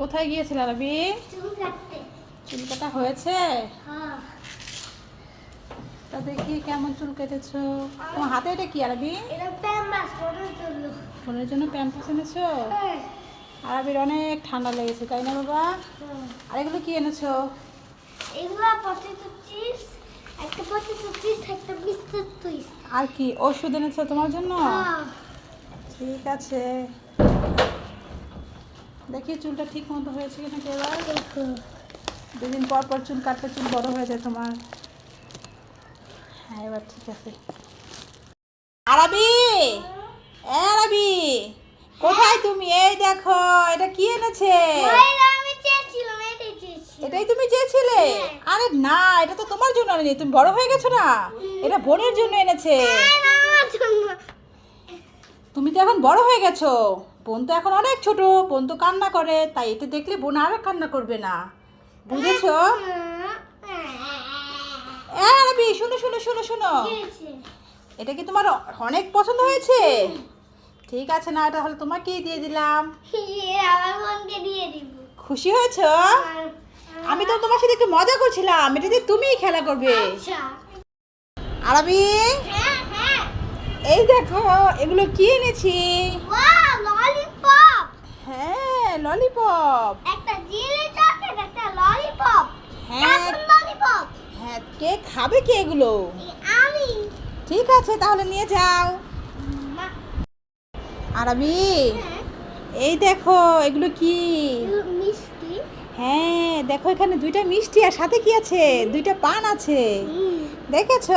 কোথায় গিয়েছিলে রবি? চুল চুল কাটা হয়েছে? হ্যাঁ। তা দেখি কেমন চুল কেটেছো। তোমার হাতে এটা কি আরবি ফোনের জন্য। প্যাম্পাস এনেছো? হ্যাঁ। আরবির অনেক ঠান্ডা লেগেছে তাই না বাবা? হ্যাঁ। আর এগুলো কি এনেছো? এগুলো পটেটো চিপস একটা পটেটো চিপস একটা বিস্কুট আর কি ওষুধ এনেছো তোমার জন্য? ঠিক আছে। দেখি চুলটা ঠিক মতো হয়েছে কিনা এবার দুদিন পর পর চুল কাটলে চুল বড় হয়ে যায় তোমার। হ্যাঁ এবার ঠিক আছে। আরাবি! আরাবি! কোথায় তুমি? এই দেখো এটা কি এনেছে? এটাই তুমি চেয়েছিলে? আরে না এটা তো তোমার জন্য আনেনি তুমি বড় হয়ে গেছো না? এটা বোনের জন্য এনেছে। হ্যাঁ, তুমি তো এখন বড় হয়ে গেছো। বোন তো এখন অনেক ছোট বোন তো কান্না করে তাই এটা দেখলে বোন আর কান্না করবে না। বুঝেছ? আরবি শোনো শোনো শোনো শোনো? এটা কি তোমার অনেক পছন্দ হয়েছে? ঠিক আছে না এটা হলে তোমাকেই দিয়ে দিলাম। খুশি হয়েছো? আমি তো তোমার সাথে একটু মজা করছিলাম এটা দিয়ে তুমিই খেলা করবে। আচ্ছা। আরবি হ্যাঁ হ্যাঁ। এই দেখো এগুলো কি এনেছি? হ্যাঁ ললিপপ একটা জিলি চকলেট একটা ললিপপ হ্যাঁ। ললিপপ হ্যাঁ কে খাবে কি এগুলো? আমি। ঠিক আছে তাহলে নিয়ে যাও। আরবি হ্যাঁ, এই দেখো এগুলো কি? মিষ্টি। হ্যাঁ দেখো এখানে দুইটা মিষ্টি আর সাথে কি আছে? দুইটা পান আছে। দেখেছ?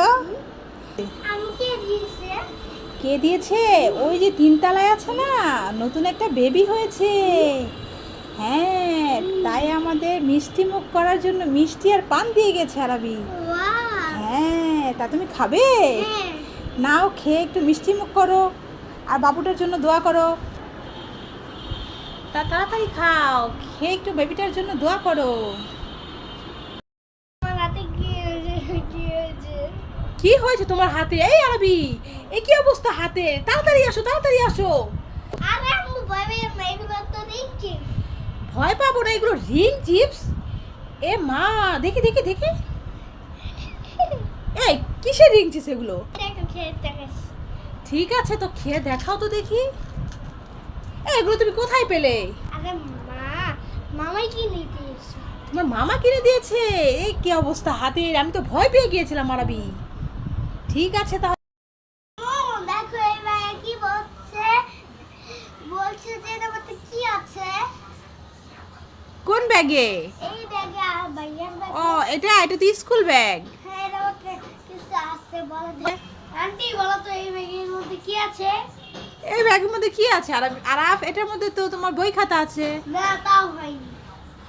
কে দিয়েছে? ওই যে তিনতলায় আছে না? নতুন একটা বেবি হয়েছে। হ্যাঁ তাই আমাদের মিষ্টি মুখ করার জন্য মিষ্টি আর পান দিয়ে গেছে আরবি। হ্যাঁ তা তুমি খাবে? হ্যাঁ। নাও খেয়ে একটু মিষ্টি মুখ করো। আর বাবুটার জন্য দোয়া করো। তা তাড়াতাড়ি খাও খেয়ে একটু বেবিটার জন্য দোয়া করো। কি হয়েছে? কি হয়েছে? তোমার হাতে? এই আরবি এই কি অবস্থা হাতে? তাড়াতাড়ি আসো তাড়াতাড়ি আসো। ভয় পাবো না, এগুলো রিং চিপস? এ মা, দেখি দেখি দেখি। এই, কিসের রিং চিপস এগুলো? ঠিক আছে, তো খেয়ে দেখাও তো দেখি। এগুলো তুমি কোথায় পেলে? মামাই কি নিতে এসছে তোমার মামা কিনে দিয়েছে। এই, কি অবস্থা হাতের? আমি তো ভয় পেয়ে গিয়েছিলাম আরবি ঠিক আছে, তাহলে ও দেখো এই ব্যাগে কি বলছে বলছে যে এটার মধ্যে কি আছে কোন ব্যাগে? ও এটা এটা তো স্কুল ব্যাগ হ্যাঁ আন্টি বলো তো এই ব্যাগের মধ্যে কি আছে? এই ব্যাগের মধ্যে কি আছে? আর আরাফ এটার মধ্যে তো তোমার বই খাতা আছে। না তাও হয়নি।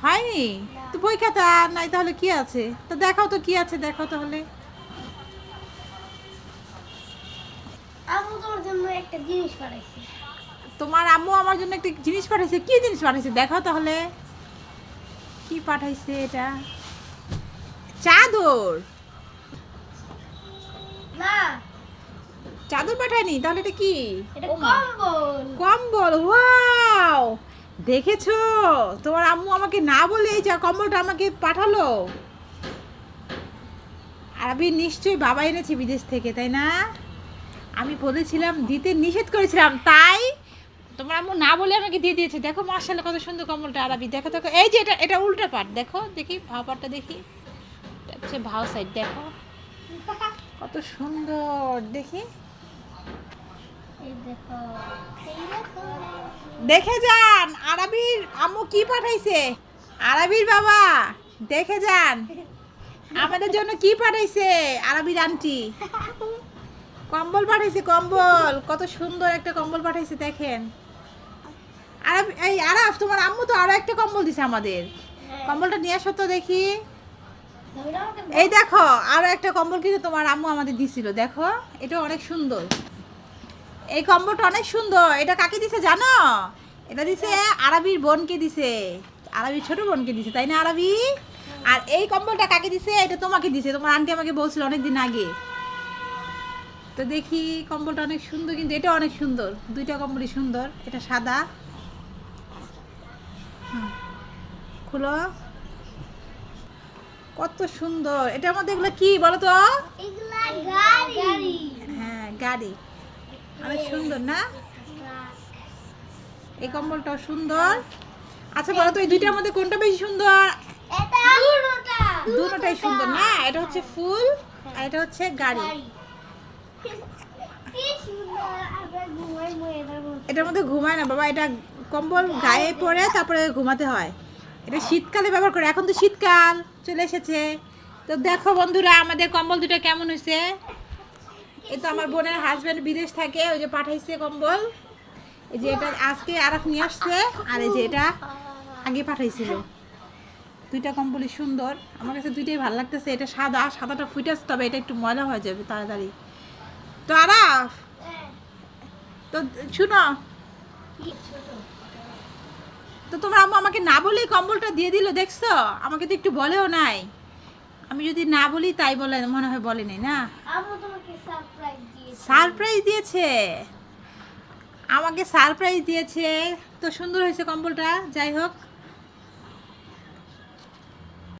হয়নি? তো বই খাতা নাই তাহলে কি আছে? তো দেখাও তো কি আছে দেখাও তাহলে। আম্মু তোমার জন্য একটা জিনিস পাঠাইছে তোমার আম্মু আমার জন্য একটা জিনিস পাঠাইছে কি জিনিস পাঠাইছে দেখাও তাহলে। কি পাঠাইছে এটা? চাদর! না। চাদর পাঠায়নি? তাহলে এটা কি? ও। কম্বল। কম্বল ওয়াও! দেখেছ? তোমার আম্মু আমাকে না বলে এই যা কম্বলটা আমাকে পাঠালো। আর আমি নিশ্চয়ই বাবা এনেছি বিদেশ থেকে তাই না? আমি বলেছিলাম দিতে নিষেধ করেছিলাম তাই তোমার আম্মু না বলে আমাকে দিয়ে দিয়েছে। দেখো মার্শাল্লাহ কত সুন্দর কম্বলটা, আরবি। দেখো দেখো, এই যে এটা এটা উল্টা পাট, দেখো, দেখি, ভাও পাটটা দেখি। হচ্ছে ভাও সাইড দেখো। কত সুন্দর, দেখো। দেখে যান, আরবির আম্মু কি পাঠাইছে? আরবির বাবা, দেখে যান। আমাদের জন্য কি পাঠাইছে আরবির আন্টি? কম্বল পাঠাইছে, কম্বল। কত সুন্দর একটা কম্বল পাঠাইছে, দেখেন। আরব এই আরাফ তোমার আম্মু তো আরও একটা কম্বল দিছে আমাদের। কম্বলটা নিয়ে আসো তো দেখি। এই দেখো আরও একটা কম্বল কিন্তু তোমার আম্মু আমাদের দিছিল দেখো। এটা অনেক সুন্দর। এই কম্বলটা অনেক সুন্দর। এটা কাকে দিছে জানো? এটা দিছে আরবির বোনকে দিছে। আরবির ছোট বোনকে দিছে তাই না আরবি? আর এই কম্বলটা কাকে দিছে? এটা তোমাকে দিছে। তোমার আন্টি আমাকে বলছিল অনেক দিন আগে। তো দেখি কম্বলটা অনেক সুন্দর কিন্তু এটা অনেক সুন্দর। দুইটা কম্বলই সুন্দর। এটা সাদা। খুলো। কত সুন্দর। এটার মধ্যে এগুলো কি বলো তো? হ্যাঁ গাড়ি। অনেক সুন্দর না? এই কম্বলটাও সুন্দর। আচ্ছা বলো তো এই দুইটার মধ্যে কোনটা বেশি সুন্দর? দুটোটাই সুন্দর না? এটা হচ্ছে ফুল আর এটা হচ্ছে গাড়ি। এটার মধ্যে ঘুমায় না বাবা এটা কম্বল গায়ে পরে তারপরে ঘুমাতে হয়। এটা শীতকালে ব্যবহার করে, এখন তো শীতকাল, চলে এসেছে। তো দেখো বন্ধুরা, আমাদের কম্বল দুটো কেমন হয়েছে? এই তো আমার বোনের হাজব্যান্ড বিদেশ থাকে, ওই যে পাঠাইছে কম্বল। এই যে এটা আজকে আরাফ নিয়ে আসছে, আর এই যে এটা আগে পাঠাইছিল। দুইটা কম্বলই সুন্দর। আমার কাছে দুইটাই ভালো লাগতেছে। এটা সাদা, সাদাটা ফুটেছে তবে এটা একটু ময়লা হয়ে যাবে তাড়াতাড়ি। তো আরাফ, তো শুনো। তো তোমার আম্মু আমাকে না বলেই কম্বলটা দিয়ে দিল দেখছ? আমাকে তো একটু বলেও নাই। আমি যদি না বলি তাই বলে মনে হয় না? তোমাকে সারপ্রাইজ দিয়েছি। সারপ্রাইজ দিয়েছে? আমাকে সারপ্রাইজ দিয়েছে। তো সুন্দর হয়েছে কম্বলটা যাই হোক।